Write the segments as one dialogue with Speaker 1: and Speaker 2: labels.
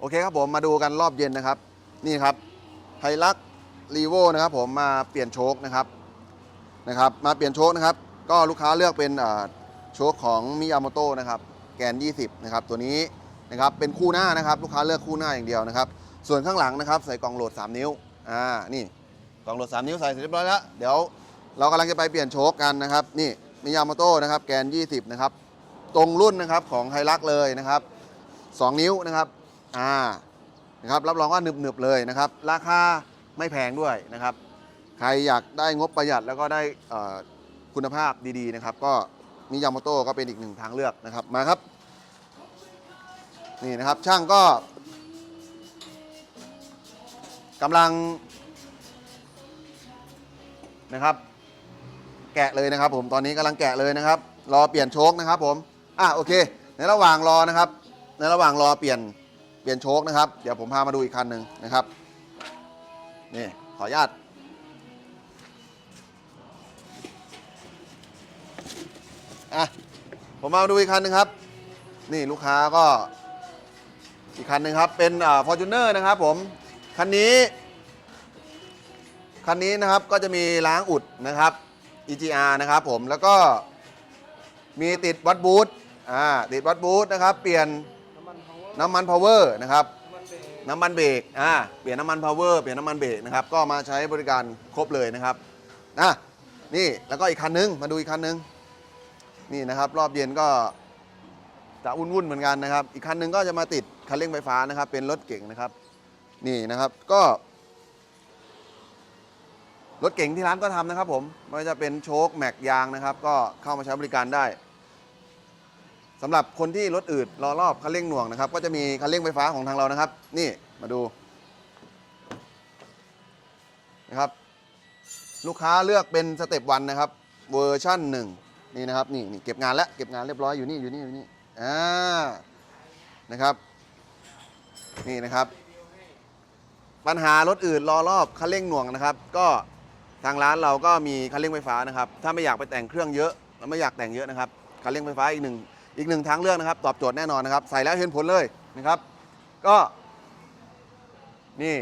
Speaker 1: โอเคครับผมมาดูกันรอบเย็นนะครับ นี่ครับไฮลักรีโวนะครับผมมาเปลี่ยนโชคนะครับนะครับ มาเปลี่ยนโชคนะครับ ก็ลูกค้าเลือกเป็นโชคของมิยาโมโตนะครับแกน 20 นะครับ ตัวนี้นะครับเป็นคู่หน้านะครับ ลูกค้าเลือกคู่หน้าอย่างเดียวนะครับ ส่วนข้างหลังนะครับ ใส่กล่องโหลด 3 นิ้วอ่านี่กล่องโหลด 3 นิ้วใส่เสร็จเรียบร้อยแล้วเดี๋ยวเรากำลังจะไปเปลี่ยนโชคกันนะครับ นี่มิยาโมโตนะครับแกน 20 นะครับ ตรงรุ่นนะครับของไฮลักเลยนะครับ 2 นิ้วนะครับ อ่านะครับรับรองว่าหนึบๆเลยนะครับ ราคาไม่แพงด้วยนะครับ ใครอยากได้งบประหยัดแล้วก็ได้คุณภาพดีๆนะครับ ก็มิยาโมโต้ก็เป็นอีกหนึ่งทางเลือกนะครับมาครับ นี่นะครับช่างก็กำลังนะครับ แกะเลยนะครับ ผมตอนนี้กำลังแกะเลยนะครับ รอเปลี่ยนโชคนะครับ ผมอะโอเค ในระหว่างรอนะครับ ในระหว่างรอเปลี่ยน เปลี่ยนโชคนะครับ เดี๋ยวผมพามาดูอีกคันหนึ่งนะครับ นี่ ขออนุญาต อะ ผมมาดูอีกคันหนึ่งครับ นี่ลูกค้าก็ อีกคันหนึ่งครับ เป็นฟอร์จูเนอร์นะครับผม คันนี้ คันนี้นะครับก็จะมีล้างอุดนะครับ EGR นะครับผม แล้วก็มีติดวัดบูทอ่า ติดวัดบูทนะครับ เปลี่ยน น้ำมันพาวเวอร์นะครับน้ำมันเบรกอ่าเปลี่ยนน้ำมันพาวเวอร์เปลี่ยนน้ำมันเบรกนะครับก็มาใช้บริการครบเลยนะครับอะนี่แล้วก็อีกคันนึงมาดูอีกคันนึงนี่นะครับ รอบเย็นก็จะวุ่นๆเหมือนกันนะครับ อีกคันนึงก็จะมาติดคันเร่งไฟฟ้านะครับ เป็นรถเก่งนะครับ นี่นะครับก็รถเก่งที่ร้านก็ทำนะครับผมไม่ว่าจะเป็นโชคแม็กยางนะครับ ก็เข้ามาใช้บริการได้ สำหรับคนที่รถอืดรอรอบคันเร่งหน่วงนะครับ ก็จะมีคันเร่งไฟฟ้าของทางเรานะครับ นี่มาดูนะครับ ลูกค้าเลือกเป็นสเต็ปวันนะครับเวอร์ชั่นหนึ่งนี่นะครับนี่นี่เก็บงานแล้วเก็บงานเรียบร้อยอยู่นี่อยู่นี่อยู่นี่อ่านะครับ นี่นะครับ ปัญหารถอื่นรอรอบคันเร่งหน่วงนะครับ ก็ทางร้านเราก็มีคันเร่งไฟฟ้านะครับ ถ้าไม่อยากไปแต่งเครื่องเยอะ แล้วไม่อยากแต่งเยอะนะครับคันเร่งไฟฟ้าอีกหนึ่ง อีกหนึ่งทางเลือกนะครับ ตอบโจทย์แน่นอนนะครับ ใส่แล้วเห็นผลเลยนะครับ ก็นี่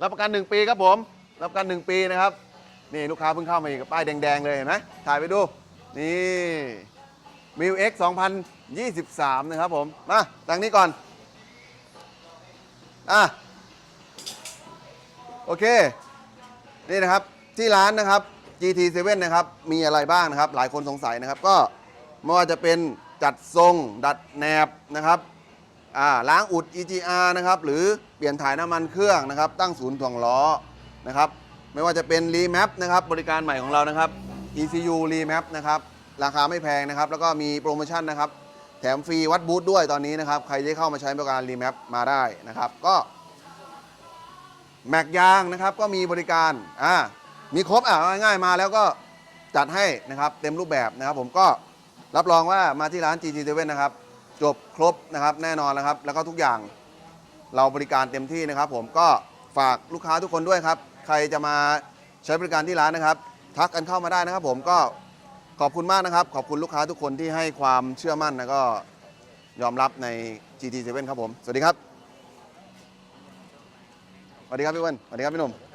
Speaker 1: รับประกัน 1 ปีครับผม รับประกัน 1 ปีนะครับ นี่ลูกค้าเพิ่งเข้ามาอีกป้ายแดง ๆ เลยเห็นไหมถ่ายไปดู นี่มิวเอ็ก2023 นะครับผม มาดังนี้ก่อน อะ โอเค นี่นะครับที่ร้านนะครับ GT7 นะครับ มีอะไรบ้างนะครับ หลายคนสงสัยนะครับก็ ไม่ว่าจะเป็นจัดทรง ดัดแนบนะครับล้างอุด EGR นะครับหรือเปลี่ยนถ่ายน้ำมันเครื่องนะครับ ตั้งศูนย์ถ่วงล้อนะครับไม่ว่าจะเป็น Remap นะครับบริการใหม่ของเรานะครับ ECU Remap นะครับราคาไม่แพงนะครับ แล้วก็มีโปรโมชั่นนะครับ แถมฟรีวัดบูธด้วยตอนนี้นะครับ ใครที่เข้ามาใช้บริการ Remap มาได้นะครับ ก็แม็กยางนะครับก็มีบริการอ่ามีครบอะง่ายๆมาแล้วก็จัดให้นะครับเต็มรูปแบบนะครับ ผมก็ รับรองว่ามาที่ร้าน GT7 นะครับ จบครบนะครับแน่นอนนะครับ แล้วก็ทุกอย่างเราบริการเต็มที่นะครับ ผมก็ฝากลูกค้าทุกคนด้วยครับ ใครจะมาใช้บริการที่ร้านนะครับ ทักกันเข้ามาได้นะครับ ผมก็ขอบคุณมากนะครับ ขอบคุณลูกค้าทุกคนที่ให้ความเชื่อมั่นแล้วก็ยอมรับใน GT7 ครับผม สวัสดีครับ สวัสดีครับพี่อ้วนสวัสดีครับพี่หนุ่ม